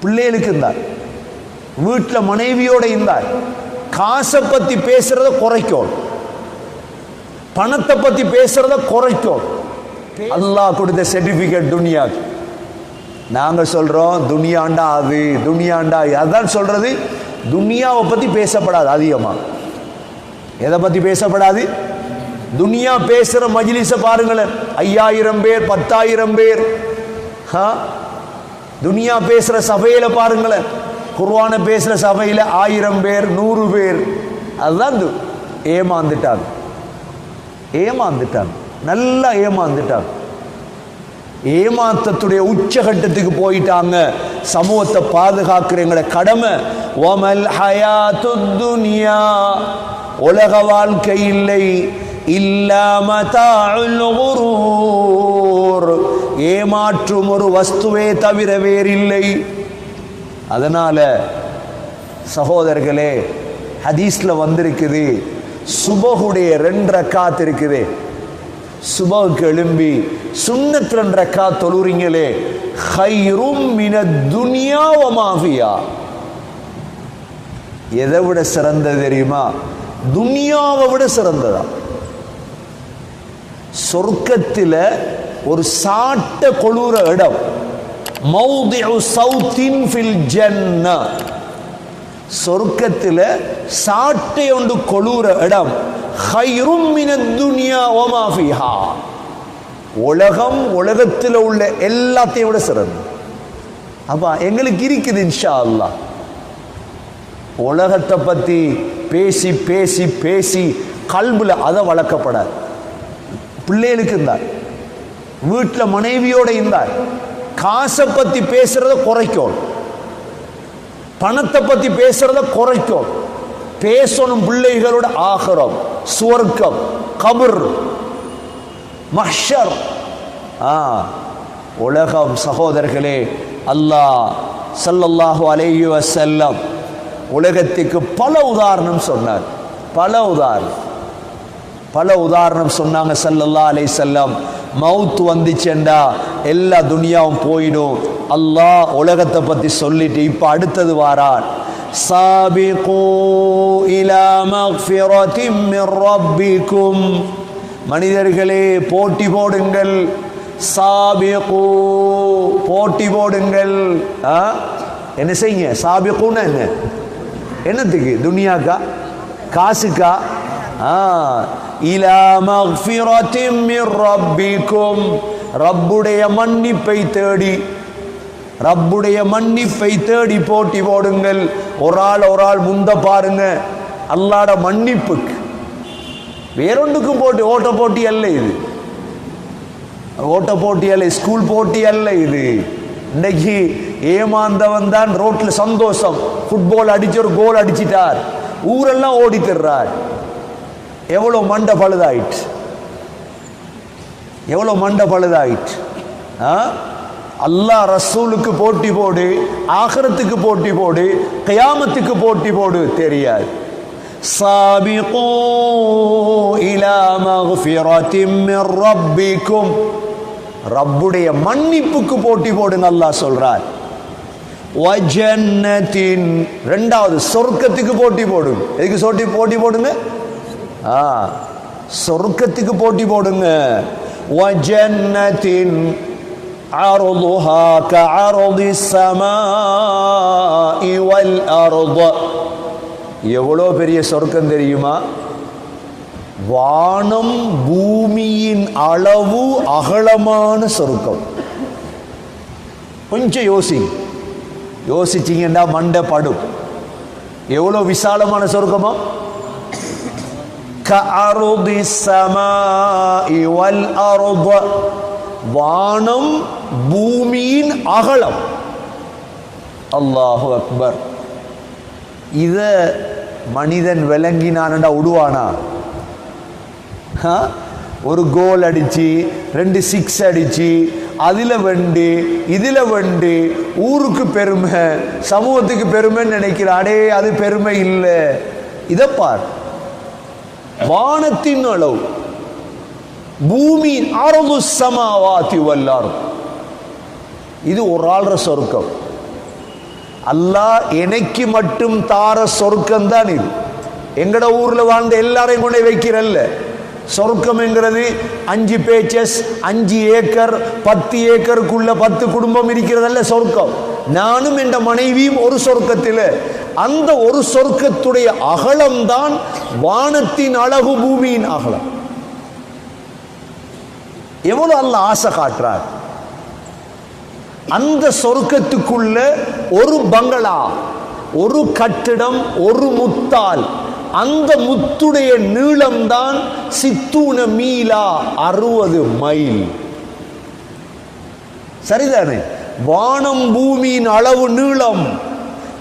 பிள்ளைகளுக்கு இருந்தார். வீட்டில் மனைவியோட இருந்தார். காசை பத்தி பேசுறத குறைக்கும். பணத்தை பத்தி பேசுறத குறைக்கும். அல்லாஹ் கொடுத்த சர்டிபிகேட் துனியாக்கு. நாங்க சொல்றோம் துனியாண்டா அது துனியாண்டா இது. அதான் சொல்றது துனியாவை பத்தி பேசப்படாது அதிகமா. எதை பத்தி பேசப்படாது? துனியா பேசுற மஜ்லிஸ பாருங்களேன். ஐயாயிரம் பேர் பத்தாயிரம் பேர். ஆ? துனியா பேசுற சபையில பாருங்களேன். குர்வானை பேசுற சபையில ஆயிரம் பேர் நூறு பேர். அதுதான் ஏமாந்துட்டாங்க. ஏமாந்துட்டாங்க. நல்லா ஏமாந்துட்டாங்க. ஏமாத்தத்துடைய உச்சகட்டத்துக்கு போயிட்டாங்க. சமூகத்தை பாதுகாக்கிற எங்களை கடமை. ஒமல் ஹயாத்து துனியா. உலக வாழ்க்கை இல்லை. இல்லாம ஏமாற்றும் ஒரு வஸ்துவே தவிர வேறில்லை. அதனால சகோதரர்களே ஹதீஸ்ல வந்திருக்குது சுபகுடைய ரெண்டரை காத்து இருக்குது. சுபகுக்கு எழும்பி சுண்ணத் ரெண்டரை கா தொழுறீங்களே ஹைரும் மின துனியா எதை விட சிறந்தது தெரியுமா? துனியாவை விட சிறந்ததா? சொர்க்கத்தில் ஒரு சாட்ட கொளூர இடம். மௌதிஉ சவுத்தின் ஃபில் ஜன்னா. சொர்க்கத்தில் சாட்டை ஒன்று கொளூர இடம். ஹைரும் மின துனியா ஓமா ஃபிஹா. உலகம் உலகத்தில் உள்ள எல்லாத்தையும் விட சிறந்தது. அப்பா எங்களுக்கு இருக்குது இன்ஷா அல்லாஹ் உலகத்தை பற்றி பேசி பேசி பேசி கல்புல அதை வளர்க்கப்படாது. பிள்ளைகளுக்கு இருந்தார் வீட்டில் மனைவியோட இருந்தார் காசை பத்தி பேசுறத குறைக்கும் பணத்தை பத்தி பேசுறத குறைக்கும் பேசணும் பிள்ளைகளோட ஆகரம் சுவர்க்கம் கபர் மஷர் ஆ உலகம் சகோதரர்களே அல்லாஹ் சல்லல்லாஹு அலைஹி வசல்லம் உலகத்துக்கு பல உதாரணம் சொன்னார். பல உதாரணம். பல உதாரணம் சொன்னாங்க சல்லல்லா அலை செல்லம் மவுத் வந்துச்சேண்டா எல்லா துனியாவும் போயிடும். அல்லாஹ் உலகத்தை பத்தி சொல்லிட்டு இப்ப அடுத்தது வாரான் சாபிகூ இலா மக்ஃபிரத்தின் மிர் ரப்பிக்கும். மனிதர்களே போட்டி போடுங்கள். சாபிகூ போட்டி போடுங்கள். ஆ? என்ன செய்யுங்க? சாபிகூன்னா என்ன? என்னத்துக்கு? துனியாக்கா? காசுக்கா? ஆ. இலா மக்ஃபிரத்தின் ரப்பிக்கும் ரப்புடைய மன்னிப்பை தேடி ரப்புடைய மன்னிப்பை தேடி போட்டி போடுங்கள். ஒரு ஆள் ஒரு ஆள் முந்த பாருங்க. அல்லாட மன்னிப்புக்கு. வேறொன்றுக்கும் போட்டி ஓட்ட போட்டி அல்ல இது. ஓட்ட போட்டி அல்ல ஸ்கூல் போட்டி அல்ல இது. இன்னைக்கு ஏமாந்தவன் தான் ரோட்டில் சந்தோஷம். ஃபுட்பால் அடிச்சு ஒரு கோல் அடிச்சிட்டார். ஊரெல்லாம் ஓடி எவ்வளவு மண்டை பழுதாயிட்டு எவ்வளவு மண்டை பழுதாயிட்டு ஆ? அல்லாஹ் ரசூலுக்கு போட்டி போடு ஆகரத்துக்கு போட்டி போடு கயாமத்துக்கு போட்டி போடு தெரியாது. ரப்பிக்கும். ரப்புடைய மன்னிப்புக்கு போட்டி போடுங்க அல்லாஹ் சொல்றார். ரெண்டாவது சொர்க்கத்துக்கு போட்டி போடுங்க எதுக்கு சொட்டி போட்டி போடுங்க? ஆ சொர்க்கத்துக்கு போட்டி போடுங்க வஜன்னத்தின் عرضها كعرض السماء والأرض எவ்வளோ பெரிய சொர்க்கம் தெரியுமா வானம் பூமியின் அளவு அகலமான சொர்க்கம் கொஞ்சம் யோசி யோசிச்சீங்கன்னா மண்டை படும் எவ்வளோ விசாலமான சொர்க்கமா كأرض السماء والأرض வானம் பூமியின் அகலம் அல்லாஹு அக்பர் இத மனிதன் விளங்கினான்டா விடுவானா ஆ? ஒரு கோல் அடிச்சு ரெண்டு சிக்ஸ் அடிச்சு அதுல வெண்டு இதுல வெண்டு ஊருக்கு பெருமை சமூகத்துக்கு பெருமைன்னு நினைக்கிறாடே அது பெருமை இல்லை இதை பார் வானத்தின் அளவு பூமியின் அரபு சமாவாத்தி வல்லார். இது ஒரு ஆள்ற சொர்க்கம். அல்லாஹ் எனக்கு மட்டும் தார சொர்க்கம் தான் இது. எங்கட ஊர்ல வாழ்ந்த எல்லாரையும் கொண்டு வைக்கிறல்ல. சொர்க்கம்ங்கிறது அஞ்சு பேச்சஸ் அஞ்சு ஏக்கர் பத்து ஏக்கருக்குள்ள பத்து குடும்பம் இருக்கிறதல்ல சொர்க்கம். நானும் என் மனைவியும் ஒரு சொர்க்கத்தில். அந்த ஒரு சொர்க்கத்துடைய அகலம்தான் வானத்தின் அழகு பூமியின் அகலம். எவ்வளவு அல்ல ஆசை காட்டுறார்? அந்த சொர்க்கத்துக்குள்ள ஒரு பங்களா ஒரு கட்டிடம் ஒரு முத்தால் அந்த முத்துடைய நீளம்தான் சித்தூன மீலா அறுபது மைல். சரிதானே? வானம் பூமியின் அளவு நீளம்.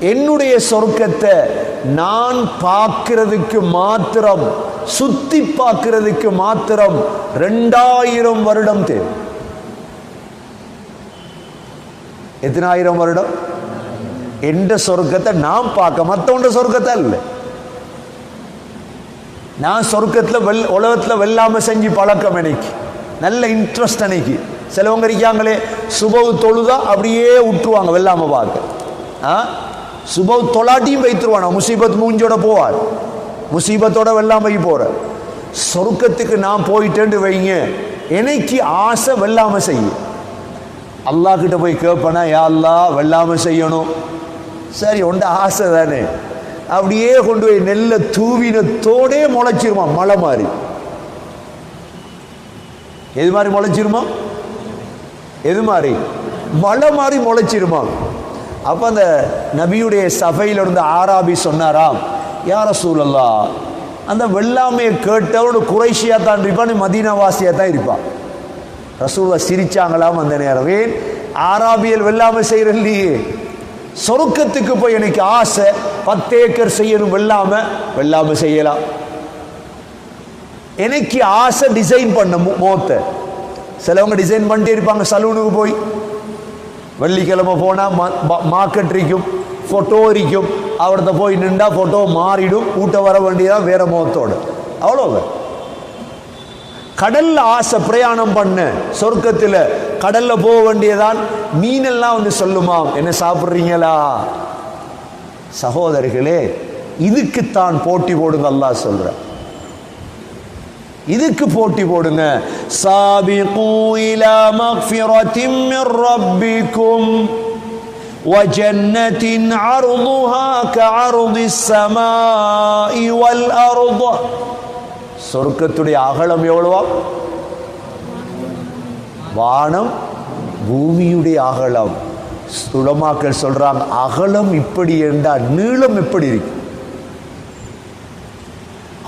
என்னுடைய சொர்க்கத்தை நான் பார்க்கிறதுக்கு மாத்திரம் சுத்தி பார்க்கிறதுக்கு மாத்திரம் ரெண்டாயிரம் வருடம் தேவை. எத்தனாயிரம் வருடம்? எந்த சொர்க்கத்தை நான் பார்க்க மற்றவண்ட சொர்க்கத்தை இல்லை நான் சொர்க்கத்தில் வெல் உலகத்தில் வெல்லாம செஞ்சு பழக்கம் எனக்கு. நல்ல இன்ட்ரெஸ்ட் அன்னைக்கு சிலவங்க இருக்காங்களே சுபவு தொழுதா அப்படியே விட்டுருவாங்க வெல்லாம பார்க்க. ஆ? சுப தொலாட்டியும் வைத்துருவானா முசீபத் மூஞ்சோட போவார் முசீபத்தோட வெள்ளாமைக்கு போற சொர்க்கத்துக்கு நான் போயிட்டேன்னு வைங்க எனக்கு ஆசை வெல்லாம செய்யும் அல்லாஹ் கிட்ட போய் கேட்பனா யா அல்லா வெள்ளாம செய்யணும் சரி உண்ட ஆசை தானே அப்படியே கொண்டு போய் நெல்ல தூவினத்தோடே முளைச்சிருமா மழை மாதிரி எது மாதிரி முளைச்சிருமா எது மாதிரி மழை மாதிரி முளைச்சிருமா அப்ப அந்த நபியுடைய சபையில இருந்து ஆராபி சொன்னாராம் யார சூழல்லா அந்த வெள்ளாமையை கேட்டவனு குறைஷியா தான் இருப்பான் மதீனவாசியா தான் இருப்பான். ரசூலா சிரிச்சாங்களாம் அந்த நேரம் ஏன்? ஆராபியல் வெள்ளாமை செய்யற இல்லையே சொருக்கத்துக்கு போய் எனக்கு ஆசை பத்து ஏக்கர் செய்யணும் வெள்ளாம வெள்ளாம செய்யலாம். எனக்கு ஆசை டிசைன் பண்ண மோத்த சிலவங்க டிசைன் பண்ணிட்டே இருப்பாங்க சலூனுக்கு போய். வெள்ளிக்கிழமை போனால் மார்க்கெட்ரிக்கும் ஃபோட்டோ இருக்கும் அவர்கிட்ட போய் நின்றா ஃபோட்டோ மாறிடும் ஊட்ட வர வேண்டியதான் வேற முகத்தோடு அவ்வளோதான் கடல்ல ஆசை பிரயாணம் பண்ண சொர்க்கத்தில் கடல்ல போக வேண்டியதான் மீனெல்லாம் வந்து சொல்லுமா என்ன சாப்பிட்றீங்களா சகோதரர்களே இதுக்குத்தான் போட்டி போடுங்க அல்லா சொல்கிறேன் இதுக்கு போட்டி போடுங்க சாபிகு இலா மக்ஃபிரத்தின் மிர் ரப்பிக்கும் وجنة عرضها كعرض السماء والأرض சொர்க்கத்துடைய அகலம் எவ்வளவா வானம் பூமியுடைய அகலம் சுலமாக்கள் சொல்றாங்க அகலம் இப்படி என்றால் நீளம் எப்படி இருக்கு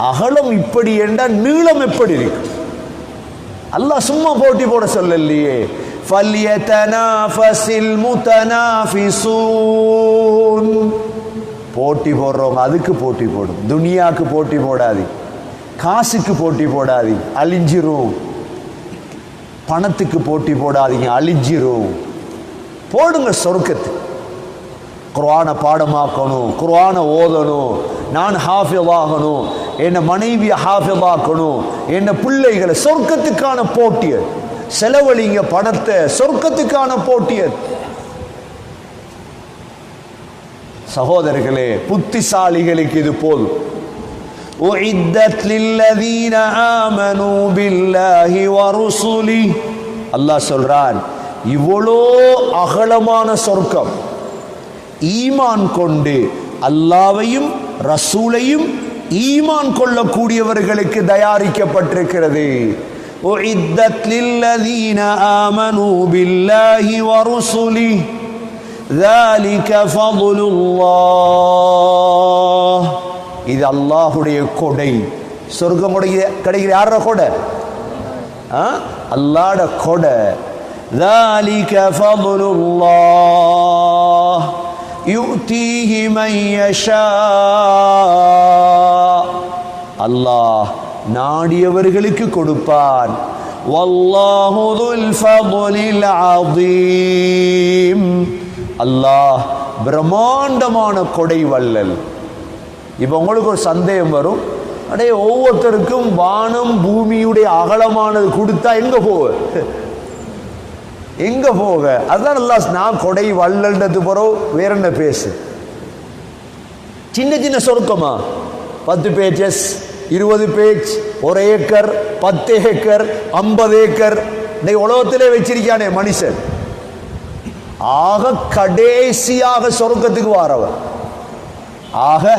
அகலம் இப்படி என்றால் நீளம் எப்படி இருக்கும்? அல்லாஹ் சும்மா போட்டி போட சொல்லலையே. ஃபல்யதனாஃபஸில் முதனாஃபிஸூன் போட்டி போடுறவங்க அதுக்கு போட்டி போடும். துனியாவுக்கு போட்டி போடாது. காசுக்கு போட்டி போடாது. அழிஞ்சிரும். பணத்துக்கு போட்டி போடாதீங்க அழிஞ்சிரும். போடுங்க சொர்க்கத்துக்கு. குர்ஆனை பாடமாக்கணும் குர்ஆனை ஓதணும் நான் ஹாஃபிஸ் ஆகணும் என் மனைவியை ஹாஃபிஸ் ஆக்கணும் என் பிள்ளைகளை சொர்க்கத்துக்கான போட்டியது செலவழிங்க பணத்தை சொர்க்கத்துக்கான போட்டியது சகோதரர்களே புத்திசாலிகளுக்கு இது போதும் أعدت للذين آمنوا بالله ورسله அல்லாஹ் சொல்றான் இவ்வளோ அகலமான சொர்க்கம் ஈமான் கொண்டு அல்லாவையும் ரசூலையும் ஈமான் கொள்ளக்கூடியவர்களுக்கு தயாரிக்கப்பட்டிருக்கிறது أعدت للذين آمنوا بالله ورسله ذلك فضل الله இது அல்லாஹுடைய கொடை சொர்க்கம் கொடை கிடைக்கிற யாரோட கொடை ஆ? அல்லாட கொடை ذلك فضل الله யுக்தீஹி மையஷா அல்லாஹ் நாடியவர்களுக்கு கொடுப்பான். வல்லாஹு துல் ஃபதுலில் அதீம் அல்லாஹ் பிரம்மாண்டமான கொடை வள்ளல். இப்போ உங்களுக்கு ஒரு சந்தேகம் வரும். அடைய ஒவ்வொருத்தருக்கும் வானம் பூமியுடைய அகலமானது கொடுத்தா எங்கே போவ? எங்க போக? அதான் நல்லா நான் கொடை வள்ளல்ன்றது பிறகு வேற என்ன பேசு? சின்ன சின்ன சொருக்கமா? பத்து பேஜஸ் இருபது பேஜ் ஒரு ஏக்கர் பத்து ஏக்கர் ஐம்பது ஏக்கர். இன்னைக்கு உலகத்திலே வச்சிருக்கானே மனுஷன். ஆக கடைசியாக சொருக்கத்துக்கு வாரவர் ஆக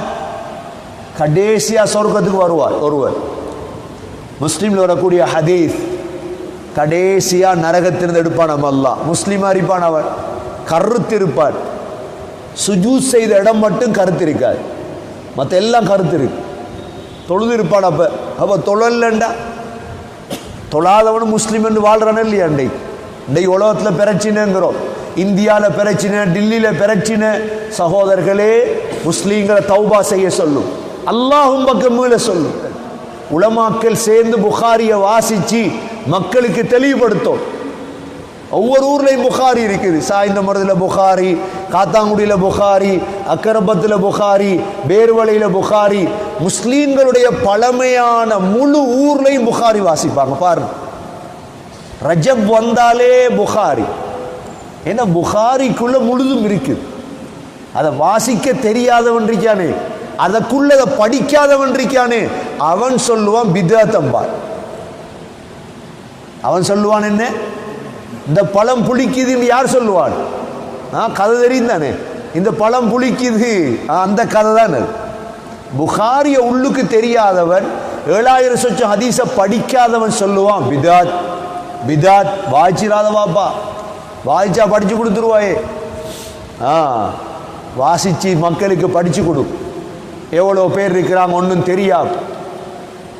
கடைசியா சொருக்கத்துக்கு வருவார் ஒருவர். முஸ்லீம்ல வரக்கூடிய ஹதீஸ் கடைசியா நரகத்திலிருந்து எடுப்பான் நம்ம அல்லா முஸ்லீமா இருப்பான் அவன். கருத்து இருப்பார் சுஜூத் செய்த இடம் மட்டும் கருத்து இருக்கார் மற்ற எல்லாம் கருத்து இருக்கு. தொழுது இருப்பான் அப்ப. அப்ப தொழல்லண்டா தொழாதவனும் முஸ்லீம் என்று வாழ்றானே இல்லையா அண்டை இன்றைக்கு உலகத்தில் பிரச்சினைங்கிறோம். இந்தியாவில் பிரச்சனை டில்லியில் பிரச்சனை. சகோதரர்களே முஸ்லீம்களை தௌபா செய்ய சொல்லும். அல்லாஹும் பக்கம் மீள சொல்லும். உலமாக்கள் சேர்ந்து புகாரியை வாசிச்சு மக்களுக்கு தெளிவுபடுத்தும். ஒவ்வொரு ஊர்லேயும் புகாரி இருக்குது. சாய்ந்த மரத்தில் புகாரி காத்தாங்குடியில் புகாரி அக்கரபத்தில் புகாரி வேர்வலையில் புகாரி. முஸ்லீம்களுடைய பழமையான முழு ஊர்லையும் புகாரி வாசிப்பாங்க. பாருங்க. ரஜப் வந்தாலே புகாரி. ஏன்னா புகாரிக்குள்ள முழுதும் இருக்குது அதை வாசிக்க தெரியாதவன் இருக்கானே அதற்குள்ள அதை படிக்காதவன் இருக்கானே அவன் சொல்லுவான் பிதாத்தம்பார் அவன் சொல்லுவான் என்ன? இந்த பழம் புளிக்குதுன்னு யார் சொல்லுவான் ஆ கதை தெரியும் தானே? இந்த பழம் புளிக்குது. ஆ, அந்த கதை தான்? புகாரிய உள்ளுக்கு தெரியாதவன் ஏழாயிரம் சொச்சம் ஹதீஸ படிக்காதவன் சொல்லுவான் பிதாத் பிதாத் வாய்ச்சிராத வாப்பா வாய்ச்சா படிச்சு கொடுத்துருவாயே. ஆ வாசிச்சு மக்களுக்கு படிச்சு கொடு. எவ்வளோ பேர் இருக்கிறாங்க ஒன்றும் தெரியாது.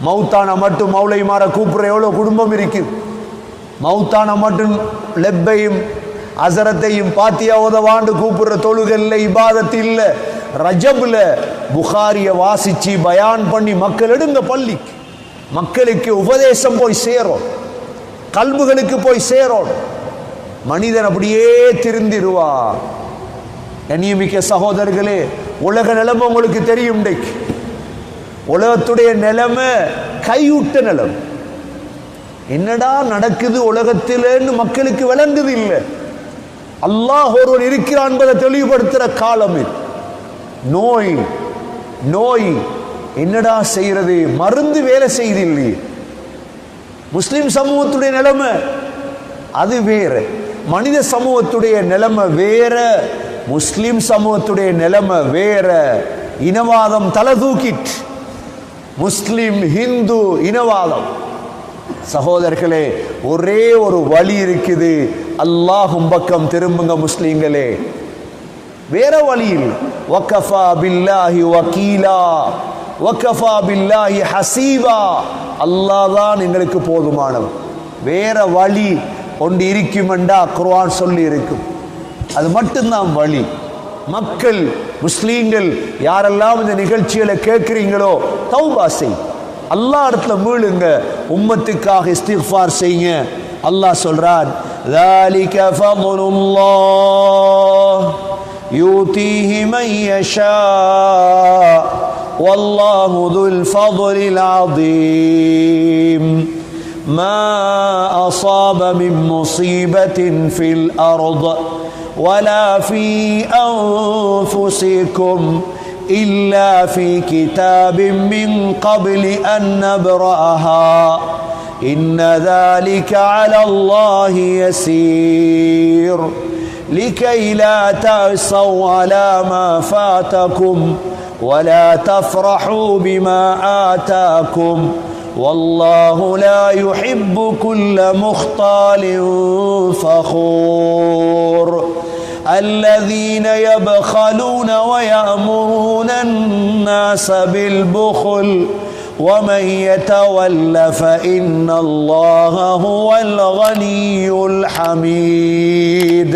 மௌத்தான மட்டும் மௌலை மாற கூப்பிட்ற எவ்வளோ குடும்பம் இருக்குது மௌத்தான மட்டும் லெப்பையும் அசரத்தையும் பாத்தியா உதவாண்டு கூப்பிடுற தொழுகல்ல இபாதத்து இல்ல. ரஜப்ல புகாரிய வாசிச்சு பயான் பண்ணி மக்கள் எடுங்க பள்ளிக்கு. மக்களுக்கு உபதேசம் போய் சேரும். கல்புகளுக்கு போய் சேரும். மனிதன் அப்படியே திருந்திருவா. கண்ணியமிக்க சகோதரர்களே உலக நிலைமை உங்களுக்கு தெரியும் இன்றைக்கு. உலகத்துடைய நிலைமை கைவிட்ட நிலைமை. என்னடா நடக்குது உலகத்திலேன்னு மக்களுக்கு விளங்குது இல்லை. அல்லாஹ் ஒருவன் இருக்கிறான் என்பதை தெளிவுபடுத்துற காலம் நோய் நோய் என்னடா செய்யறது? மருந்து வேலை செய்து இல்லையே. முஸ்லிம் சமூகத்துடைய நிலைமை அது வேற. மனித சமூகத்துடைய நிலைமை வேற. முஸ்லிம் சமூகத்துடைய நிலைமை வேற. இனவாதம் தலை தூக்கிட்டு. முஸ்லிம் ஹிந்து இனவாதம். சகோதரர்களே ஒரே ஒரு வழி இருக்குது. அல்லாஹும் பக்கம் திரும்புங்க முஸ்லீம்களே. வேற வழியில் வக்கஃபா பில்லாஹி வக்கீலா வக்கஃபா பில்லாஹி ஹசீவா அல்லாஹ் தான் எங்களுக்கு போதுமானவர். வேற வழி ஒன்று இருக்குமெண்டா குர்வான் சொல்லி இருக்கும். அது மட்டும்தான் வழி. மக்கள் முஸ்லீம்கள் யாரெல்லாம் இந்த நிகழ்ச்சிகளை கேட்குறீங்களோ தௌபா செய். இடத்துல மீளுங்க. உம்மத்துக்காக இஸ்திஃபார் செய்யுங்க அல்லாஹ் சொல்றான் ذلك فضل الله يؤتيه من يشاء والله ذو الفضل العظيم ما أصاب من مصيبة في الأرض ولا في أنفسكم إلا في كتاب من قبل أن نبرأها. إن ذلك على الله يسير. لكي لا تأسوا على ما فاتكم ولا تفرحوا بما آتاكم. والله لا يحب كل مختال فخور. الذين يبخلون ويأمرون الناس بالبخل ومن يتول فإن الله هو الغني الحميد.